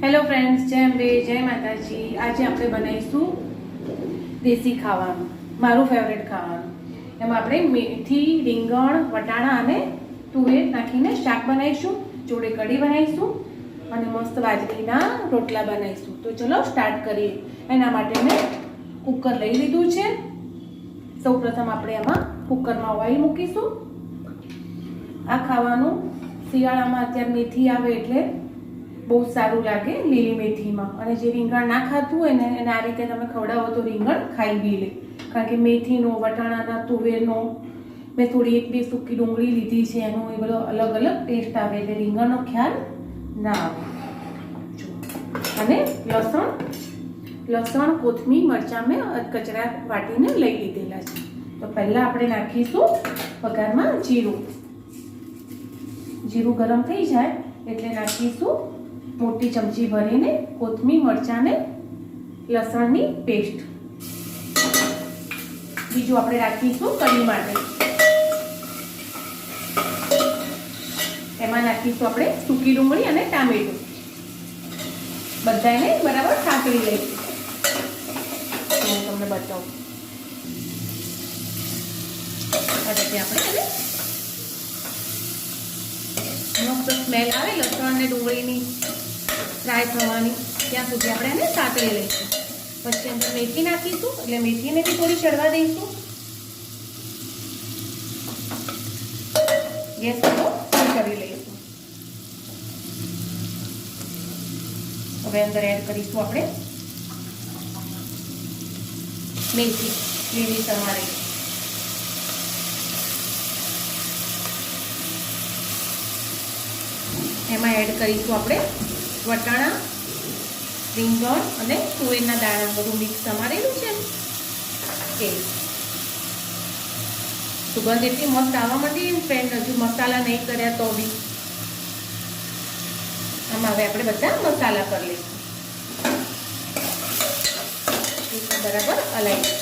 Hello friends જય અંબે, જય માતાજી. આજે આપણે બનાવીશું દેશી ખાવાનું, મારું ફેવરેટ ખાવાનું. એમાં આપણે મેથી, રીંગણ, વટાણા અને તુવેર નાખીને શાક બનાવીશું, જોડે કઢી બનાવીશું અને મસ્ત બાજરીના રોટલા બનાવીશું. તો ચલો સ્ટાર્ટ કરીએ. એના માટે મેં કુકર લઈ લીધું છે. સૌપ્રથમ આપણે એમાં કુકરમાં ઓઇલ મૂકીશું. આ ખાવાનું શિયાળામાં અત્યારે મેથી આવે એટલે બહુ સારું લાગે લીલી મેથીમાં. અને જે રીંગણ ના ખાતું હોય ને, એને આ રીતે તમે ખવડાવો તો રીંગણ ખાઈ બી લે. કારણ કે મેથીનો, વટાણાના, તુવેરનો, મેં થોડી એક બે સૂકી ડુંગળી લીધી છે, એનો એ બધો અલગ અલગ ટેસ્ટ આવે એટલે રીંગણનો ખ્યાલ ના આવે. અને લસણ લસણ, કોથમીર, મરચાં મેં કચરા વાટીને લઈ લીધેલા છે. તો પહેલાં આપણે નાખીશું પગારમાં જીરું. જીરું ગરમ થઈ જાય એટલે નાખીશું મોટી ચમચી ભરીને કોથમીર મરચાંને લસણની પેસ્ટ બીજું આપણે રાખીશું કઢી માટે. એમાં નાખીશું આપણે સૂકી ડુંગળી અને ટામેટું. બધાને બરાબર સાંકળી લઈશું. હું તમને બતાવું. આ રીતે આપણે મસ્ત સ્મેલ આવે, લસણ અને ડુંગળીની. ફ્રાય થવાની ત્યાં સુધી આપણે એને સાંકળી લઈશું. પછી અંદર મેથી નાખીશું, એટલે મેથીને બી થોડી ચડવા દઈશું. ગેસ કરી લઈશું. હવે અંદર એડ કરીશું આપણે મેથી. લીલી તમારે એમાં એડ કરીશું આપણે વટાણા, રીંગણ અને તુવેરના દાણા બધું મિક્સ સમારેલું છે. ને સુગંધ એટલી મસ્ત આવવા માંડી ફ્રેન્ડ હજુ મસાલા નહીં કર્યા તો બી. આમાં હવે આપણે બધા મસાલા કરી લઈશું. બરાબર હલાવી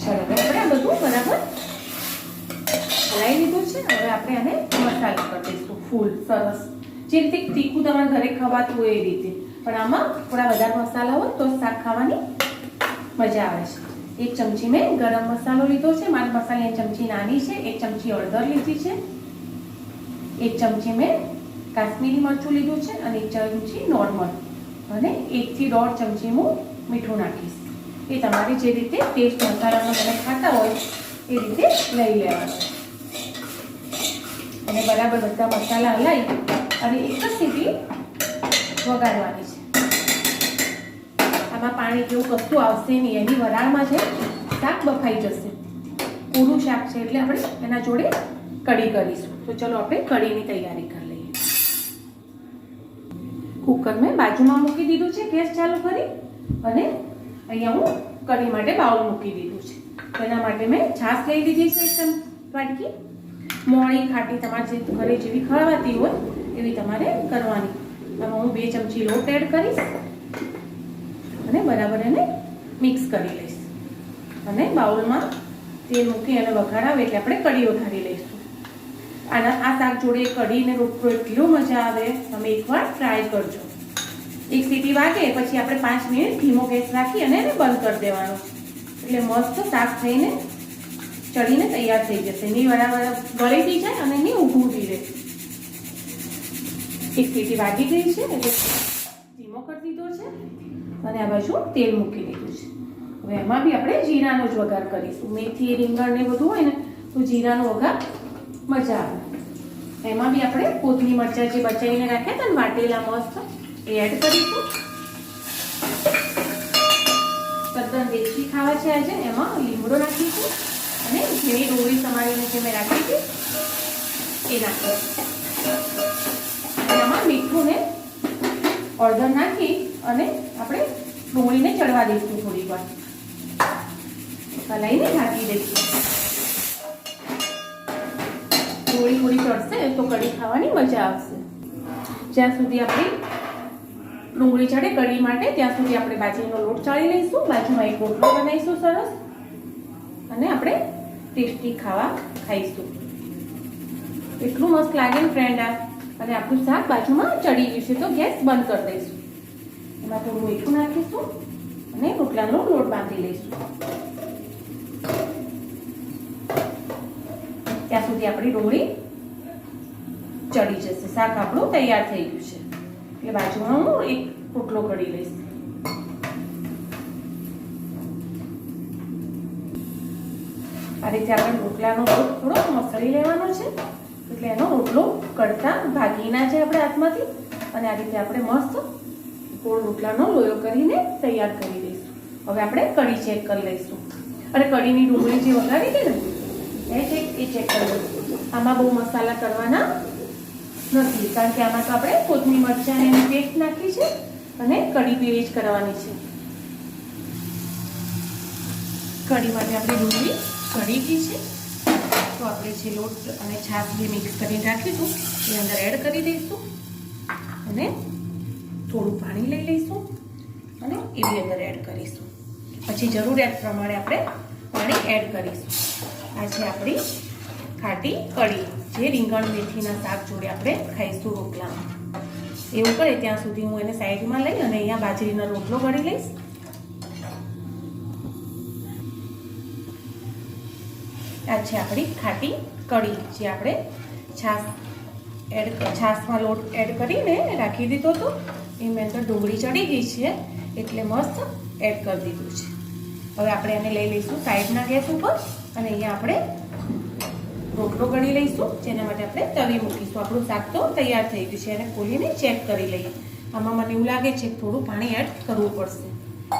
ચલો હવે આપણે આ બધું બરાબર હલાવી ને, હવે આપણે આને મસાલો કરી દઈશું, ફૂલ, સરસ. જે તીખું તમારા ઘરે ખવાતું હોય એ રીતે. પણ આમાં થોડા વધારે મસાલા હોય તો શાક ખાવાની મજા આવે છે. એક ચમચી મેં ગરમ મસાલો લીધો છે. મારી એક ચમચી નાની છે, એક ચમચી અડધર લીધી છે. એક ચમચી મેં કાશ્મીરી મરચું લીધું છે અને એક ચમચી નોર્મલ. અને એકથી દોઢ ચમચી હું મીઠું નાખીશ. એ તમારી જે રીતે ટેસ્ટ મસાલાનો તમે ખાતા હોય એ રીતે લઈ લેવાનો. અને બરાબર બધા મસાલા હલાવી અને એક જ સીટી વગાડવાની છે. આમાં પાણી જેવું કશું આવશે નહીં. એની વરાળમાં છે શાક બફાઈ જશે. પૂરું શાક છે એટલે આપણે એના જોડે કઢી કરીશું. તો ચલો આપણે કઢીની તૈયારી કરી લઈએ. કુકર મેં બાજુમાં મૂકી દીધું છે, ગેસ ચાલુ કરી અને અહીંયા હું કઢી માટે બાઉલ મૂકી દીધું છે. તેના માટે મેં છાશ લઈ લીધી છે એકદમ વાટકી. મોળી ખાટી તમારે જે ઘરે જેવી ખવાતી હોય, એવી તમારે કરવાની. આમાં હું બે ચમચી લોટ એડ કરીશ અને બરાબર એને મિક્સ કરી લઈશ. અને બાઉલમાં તેલ મૂકી અને વઘારાવે એટલે આપણે કઢી વઘારી લઈશું. આના આ શાક જોડે કઢીને રોટલો એટલો મજા આવે, તમે એકવાર ટ્રાય કરજો. એક સીટી વાગે, પછી આપણે પાંચ મિનિટ ધીમો ગેસ રાખી અને એને બંધ કરી દેવાનો. એટલે મસ્ત શાક થઈને ચડીને તૈયાર થઈ જશે. ની બરાબર ગળી થઈ જાય અને ની ઊભું બી રહે. એક પેટી વાગી ગઈ છે, એટલે ધીમો કરી દીધો છે અને આ બાજુ તેલ મૂકી દીધું છે. હવે એમાં બી આપણે જીરાનો જ વઘાર કરીશું. મેથી, રીંગણ ને બધું હોય ને, તો જીરાનો વઘાર મજા આવે. એમાં બી આપણે કોથમી મરચાં જે બચાવીને રાખ્યા હતા ને, વાટેલા મસ્ત, એ એડ કરીશું. તદ્દન દેશી ખાવા છે આજે. એમાં લીમડો નાખીશું. અને ઝીણી ડુંગળી સમારીને જે મેં રાખી હતી એ નાખીશું એમાં મીઠું ને હળદર નાખી અને આપણે ડુંગળીને ચડવા દઈશું થોડી વાર હલાઈને ઢાંકી દઈશું ડુંગળી થોડી ચડશે તો કઢી ખાવાની મજા આવશે જ્યાં સુધી આપણી ડુંગળી ચડે કઢી માટે ત્યાં સુધી આપણે બાજરીનો લોટ ચાળી લઈશું બાજુમાં એક રોટલો બનાવીશું સરસ અને આપણે ટેસ્ટી ખાવા ખાઈશું. એટલું મસ્ત લાગે ને ફ્રેન્ડ આ. અને આપણું શાક બાજુમાં ચડી ગયું છે તો ગેસ બંધ કરી દઈશું. એમાં થોડું મીઠું નાખીશું અને રોટલાનો લોટ બાંધી લઈશું. ત્યાં સુધી આપણી ડુંગળી ચડી જશે. શાક આપણું તૈયાર થઈ ગયું છે. એટલે બાજુમાં હું એક રોટલો કરી લઈશ. આ રીતે આપણે રોટલાનો લોટ થોડો મસળી લેવાનો છે. એટલે એનો રોટલો કડતા ભાગી ના જાય આપણે હાથમાંથી. અને આ રીતે આપણે મસ્ત ગોળ રોટલાનો લોયો કરીને તૈયાર કરી દઈશું હવે આપણે કઢી ચેક કરી લઈશું. અને કઢીની ડુંગળી જે વઘારી હતી ને એ ચેક એ ચેક કરી લઈશું આમાં બહુ મસાલા કરવાના નથી, કારણ કે આમાં તો આપણે કોથમી મરચાં એની પેસ્ટ નાખી છે અને કઢી પીળી જ કરવાની છે. કઢી માટે આપણે ડુંગળી કઢી ગઈ છે. તો આપણે જે લોટ અને છાશ જે મિક્સ કરીને રાખીશું, એ અંદર એડ કરી દઈશું અને થોડું પાણી લઈ લઈશું અને એ બી અંદર એડ કરીશું. પછી જરૂરિયાત પ્રમાણે આપણે પાણી એડ કરીશું. આ છે આપણી ખાટી કઢી, જે રીંગણ, મેથીના શાક જોડે આપણે ખાઈશું રોટલામાં. એવું કરે ત્યાં સુધી હું એને સાઈડમાં લઈ અને અહીંયા બાજરીનો રોટલો કરી લઈશ. આ છે આપણી ખાટી કઢી, જે આપણે છાશ એડ છાશમાં લોટ એડ કરીને રાખી દીધો હતો. એ મેં તો ડુંગળી ચડી ગઈ છે, એટલે મસ્ત એડ કરી દીધું છે. હવે આપણે એને લઈ લઈશું સાઈડના ગેસ ઉપર અને અહીંયા આપણે રોટલો ગળી લઈશું, જેના માટે આપણે તવી મૂકીશું. આપણું શાક તો તૈયાર થઈ ગયું છે, એને ખોલીને ચેક કરી લઈએ. આમાં મને એવું લાગે છે થોડું પાણી એડ કરવું પડશે,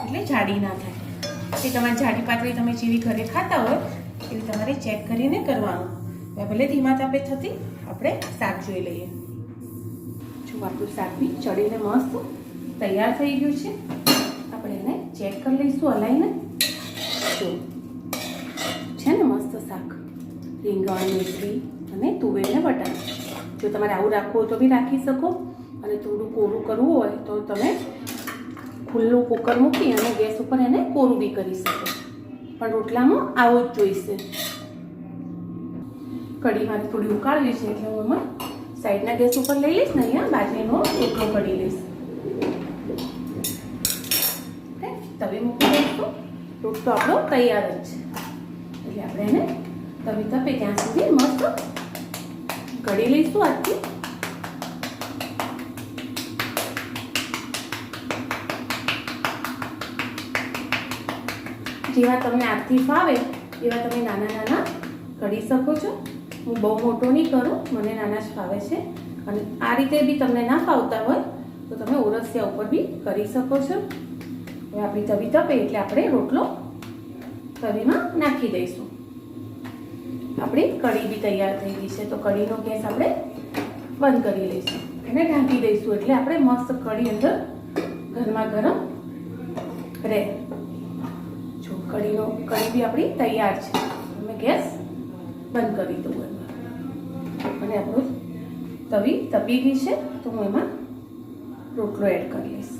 એટલે જાડી ના થાય. એ તમારી જાડી પાતળી તમે જેવી ઘરે ખાતા હોય એવી તમારે ચેક કરીને કરવાનું. ભલે ધીમા તાપે થતી, આપણે શાક જોઈ લઈએ. જો આપણું શાક બી ચડીને મસ્ત તૈયાર થઈ ગયું છે, આપણે એને ચેક કરી લઈશું હલાઈને. જો, છે ને મસ્ત શાક. રીંગણ મેથી અને તુવેરને ને જો તમારે આવું રાખવું હોય તો બી રાખી શકો. અને થોડું કોરું કરવું હોય તો તમે ખુલ્લું કુકર મૂકી અને ગેસ ઉપર એને કોરું બી કરી શકો. પણ રોટલામાં આવો જ જોઈશે. કઢીમાં થોડી ઉકાળવી છે એટલે હું એમાં સાઈડના ગેસ ઉપર લઈ લઈશ ને અહીંયા બાજરીનો રોટલો કરી લઈશ. તવી મૂકી દઈશું. રોટલો આપણો તૈયાર જ છે. એટલે આપણે એને તવી તપે ત્યાં સુધી મસ્ત કઢી લઈશું આજથી. જેવા તમને હાથથી ફાવે, એવા તમે નાના નાના કરી શકો છો. હું બહુ મોટો નહીં કરું, મને નાના જ ફાવે છે. અને આ રીતે બી તમને ના ફાવતા હોય, તો તમે ઓરસિયા ઉપર બી કરી શકો છો. હવે આપણી તવી તપે એટલે આપણે રોટલો તવીમાં નાખી દઈશું. આપણી કઢી બી તૈયાર થઈ ગઈ છે, તો કઢીનો ગેસ આપણે બંધ કરી લઈશું એને ઢાંકી દઈશું એટલે આપણે મસ્ત કઢી અંદર ગરમા ગરમ રહે. કઢીનો, કઢી બી આપણી તૈયાર છે. અમે ગેસ બંધ કરી દઉં એમાં. અને આપણું તવી તપી ગઈ છે, તો હું એમાં રોટલો એડ કરી લઈશ.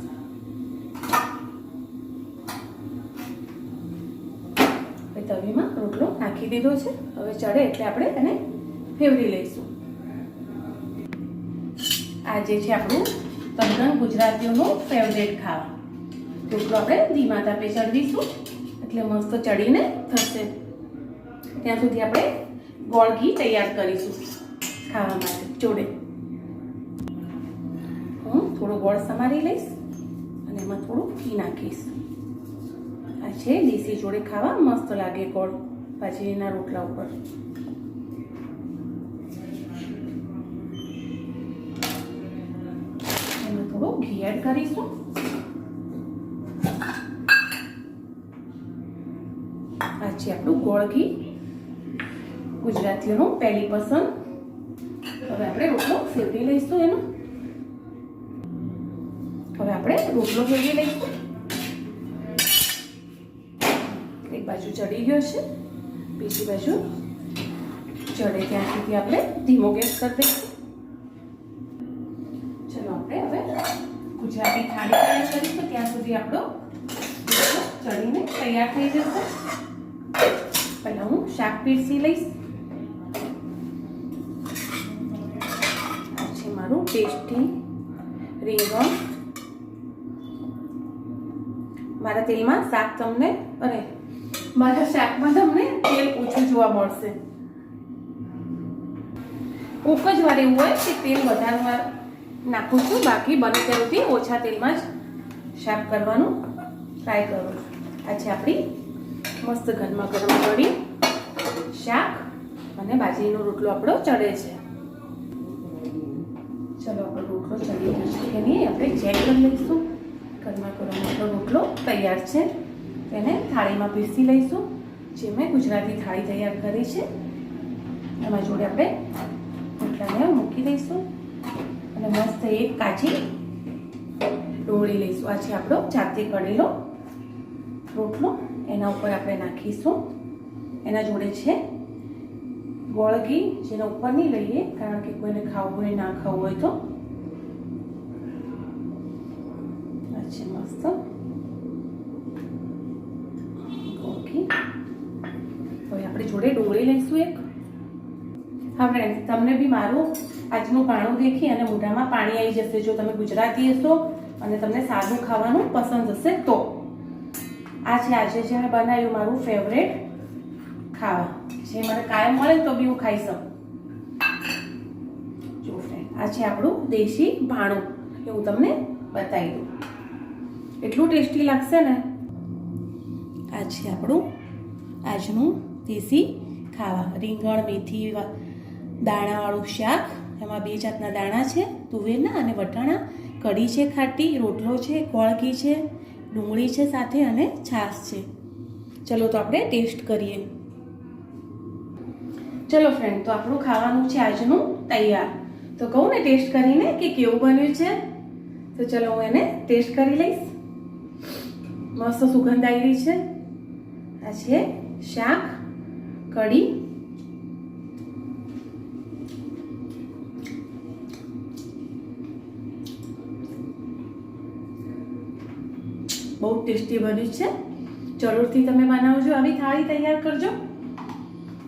તવીમાં રોટલો નાખી દીધો છે. હવે ચડે એટલે આપણે એને ફેવરી લઈશું. આ જે છે આપણું તદ્દન ગુજરાતીઓનું ફેવરેટ ખાવા. રોટલો આપણે ધીમા તાપે ચડવીશું એટલે મસ્ત ચડીને થશે. ત્યાં સુધી આપણે ગોળ ઘી તૈયાર કરીશું ખાવા માટે, જોડે. હું થોડો ગોળ સમારી લઈશ અને એમાં થોડું ઘી નાખીશ. આ છે દેશી જોડે ખાવા મસ્ત લાગે ગોળ બાજરીના રોટલા ઉપર. થોડું ઘી એડ કરીશું આ છે આપણું ગોળ ઘી. ગુજરાતીઓનું પહેલી પસંદ. હવે આપણે રોટલો ફેરવી લઈશું એનો. હવે આપણે રોટલો ફેરવી લઈશું. એક બાજુ ચડી ગયો છે. બીજી બાજુ ચડે ત્યાં સુધી આપણે ધીમો ગેસ કરી દઈશું. ચલો આપણે હવે ગુજરાતી થાળી તૈયાર કરીશું. ત્યાં સુધી આપણો ચડીને તૈયાર થઈ જશે. પહેલાં હું શાક પીરસી લઈશ. મારું ટેસ્ટી રીંગણ મારા તેલમાં શાક તમને અરે મારા શાકમાં તમને તેલ ઓછું જોવા મળશે. કોક જ વાર એવું હોય કે તેલ વધારે નાખું છું, બાકી બને ત્યાં સુધી ઓછા તેલમાં જ શાક કરવાનું ટ્રાય કરું છું. આ છે આપણી મસ્ત ઘરમાં ગરમ કઢી શાક અને બાજરીનો રોટલો આપણો ચડે છે. ચલો, આપણો રોટલો ચડી છે. કે આપણે ચેક કરી લઈશું, ઘરમાં ગરમ રોટલો તૈયાર છે. તેને થાળીમાં પીસી લઈશું, જે મેં ગુજરાતી થાળી તૈયાર કરી છે. એમાં જોડે આપણે રોટલાને મૂકી દઈશું અને મસ્ત એક કાચી ડોળી લઈશું. આ છે આપણો જાતે કરેલો રોટલો. એના ઉપર આપણે નાખીશું. એના જોડે છે ગોળ જેને ઉપર નહીં લઈએ, કારણ કે કોઈને ખાવું હોય, ના ખાવું હોય તો. અચ્છા મસ્ત. ગોળ ઘી. હવે આપણે જોડે ડોળી લઈશું એક. હા ફ્રેન્ડ તમને બી મારું આજનું પાણું દેખી અને મોઢામાં પાણી આવી જશે. જો તમે ગુજરાતી હશો અને તમને સાદું ખાવાનું પસંદ હશે તો. આ છે આજે જે મેં બનાવ્યું મારું ફેવરેટ ખાવા. જે મને કાયમ મળે તો બી હું ખાઈ શકું. જો ફ્રેન્ડ આ છે આપણું દેશી ભાણું. એ હું તમને બતાવી દઉં. એટલું ટેસ્ટી લાગશે ને? આ છે આપણું, આજનું દેશી ખાવા. રીંગણ, મેથી દાણાવાળું શાક. એમાં બે જાતના દાણા છે. તુવેરના અને વટાણા. કઢી છે ખાટી, રોટલો છે કોળકી છે. ડુંગળી છે સાથે અને છાશ છે. ચલો તો આપણે ટેસ્ટ કરીએ. ચલો ફ્રેન્ડ તો આપણું ખાવાનું છે આજનું તૈયાર. તો કહું ને ટેસ્ટ કરીને કે કેવું બન્યું છે? તો ચલો હું એને ટેસ્ટ કરી લઈશ. મસ્ત સુગંધ આવી છે. આ છે શાક, કઢી બહુ ટેસ્ટી બન્યું છે. જરૂરથી તમે બનાવજો. આવી થાળી તૈયાર કરજો.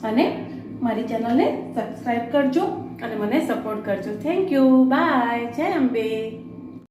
અને મારી ચેનલને સબસ્ક્રાઈબ કરજો અને મને સપોર્ટ કરજો. Thank you. બાય. જય અંબે.